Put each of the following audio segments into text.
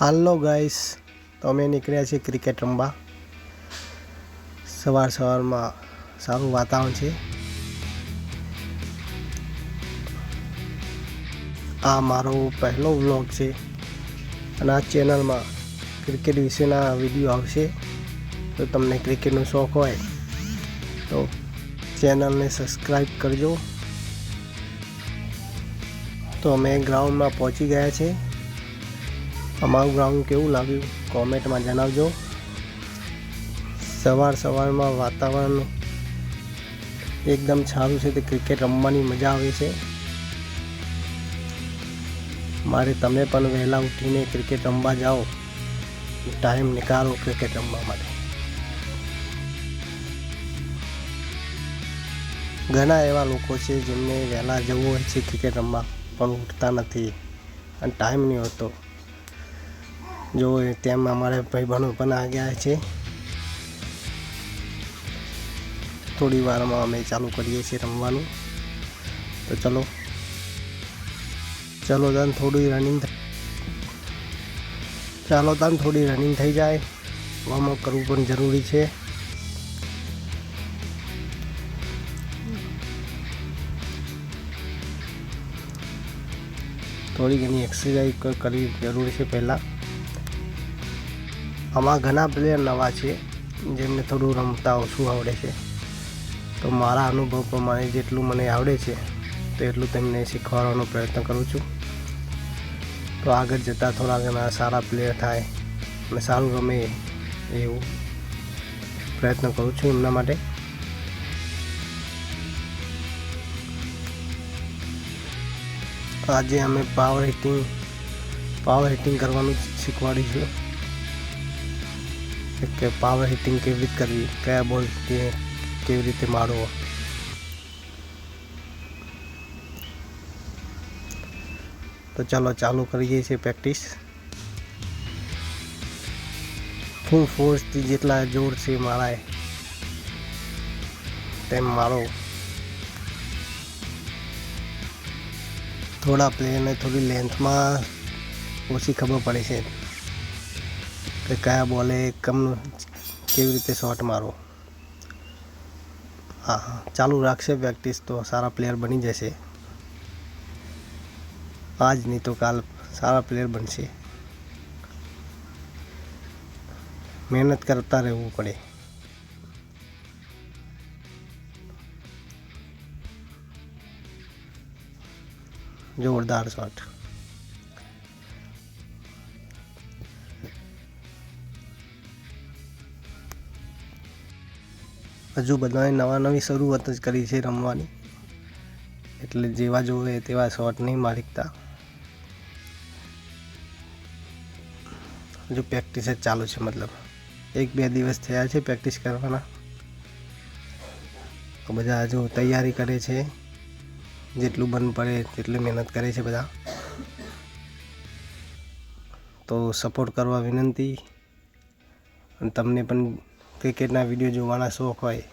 હાલો guys, તો અમે નીકળ્યા છીએ ક્રિકેટ રમવા. સવાર સવારમાં સારું વાતાવરણ છે. આ મારો પહેલો વ્લોગ છે અને આ ચેનલમાં ક્રિકેટ વિશેના વીડિયો આવશે. તો તમને ક્રિકેટનો શોખ હોય તો ચેનલને સબસ્ક્રાઈબ કરજો. તો અમે ગ્રાઉન્ડમાં પહોંચી ગયા છે. અમારું ગ્રાઉન્ડ કેવું લાગ્યું? કોમેન્ટમાં જણાવજો. સવાર સવારમાં વાતાવરણ એકદમ સારું છે તે ક્રિકેટ રમવાની મજા આવે છે. મારે તમે પણ વહેલા ઉઠીને ક્રિકેટ રમવા જાઓ. ટાઈમ નીકાળો ક્રિકેટ રમવા માટે. ઘણા એવા લોકો છે જેમને વહેલા જવું હોય છે ક્રિકેટ રમવા, પણ ઉઠતા નથી. અને ટાઈમ નહીં હોતો. જો તેમ અમારે ભાઈબંધો પણ આ ગયા છે. થોડી વારમાં અમે ચાલુ કરીએ છીએ રમવાનું. તો ચલો. ચલો તાન થોડી રનિંગ ચાલો તાન થોડી રનિંગ થઈ જાય. વોર્મઅપ કરવું પણ જરૂરી છે. થોડી ઘણી એક્સરસાઇઝ કરવી જરૂરી છે પહેલાં. આમાં ઘણા પ્લેયર નવા છે, જેમને થોડું રમતા ઓછું આવડે છે. તો મારા અનુભવ પ્રમાણે જેટલું મને આવડે છે, તો એટલું તેમને શીખવાડવાનો પ્રયત્ન કરું છું. તો આગળ જતાં થોડા ઘણા સારા પ્લેયર થાય અને સારું રમે એવું પ્રયત્ન કરું છું એમના માટે. આજે અમે પાવર હિટિંગ પાવર હિટિંગ કરવાનું શીખવાડીશું કે પાવર હિટિંગ કેવી રીતે કરવી? કયા બોલ કેવી રીતે મારવો? તો ચાલો ચાલુ કરીએ છીએ પ્રેક્ટિસ ફૂલ ફોર્સથી જેટલા જોરથી મારાય, તેમ મારો. થોડા પ્લેયરને થોડી લેન્થમાં ઓછી ખબર પડે છે. કે કયા બોલે કમ કેવી રીતે શોટ મારો હા હા ચાલુ રાખશે પ્રેક્ટિસ તો સારા પ્લેયર બની જશે આજ નહીં તો કાલ સારા પ્લેયર બનશે મહેનત કરતા રહેવું પડે જોરદાર શોટ હજુ બધાએ નવા નવી શરૂઆત જ કરી છે રમવાની. એટલે જેવા જોવે તેવા શોટ નહીં માલિકતા હજુ પ્રેક્ટિસ જ ચાલુ છે મતલબ. એક બે દિવસ થયા છે પ્રેક્ટિસ કરવાના. બધા હજુ તૈયારી કરે છે. જેટલું બન પડે તેટલી મહેનત કરે છે બધા. તો સપોર્ટ કરવા વિનંતી. તમને પણ ક્રિકેટના વીડિયો જોવાના શોખ હોય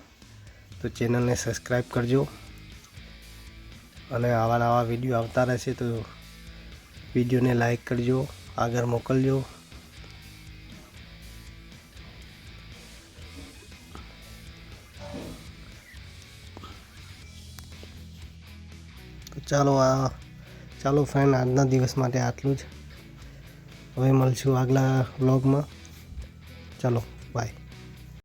તો ચેનલને સબસ્ક્રાઈબ કરજો. અને આવા નવા વીડિયો આવતા રહેશે તો વિડીયોને લાઈક કરજો, આગળ મોકલજો. તો ચાલો આ, ચાલો ફ્રેન્ડ આજના દિવસ માટે આટલું જ. હવે મળશું આગલા વ્લોગમાં ચાલો બાય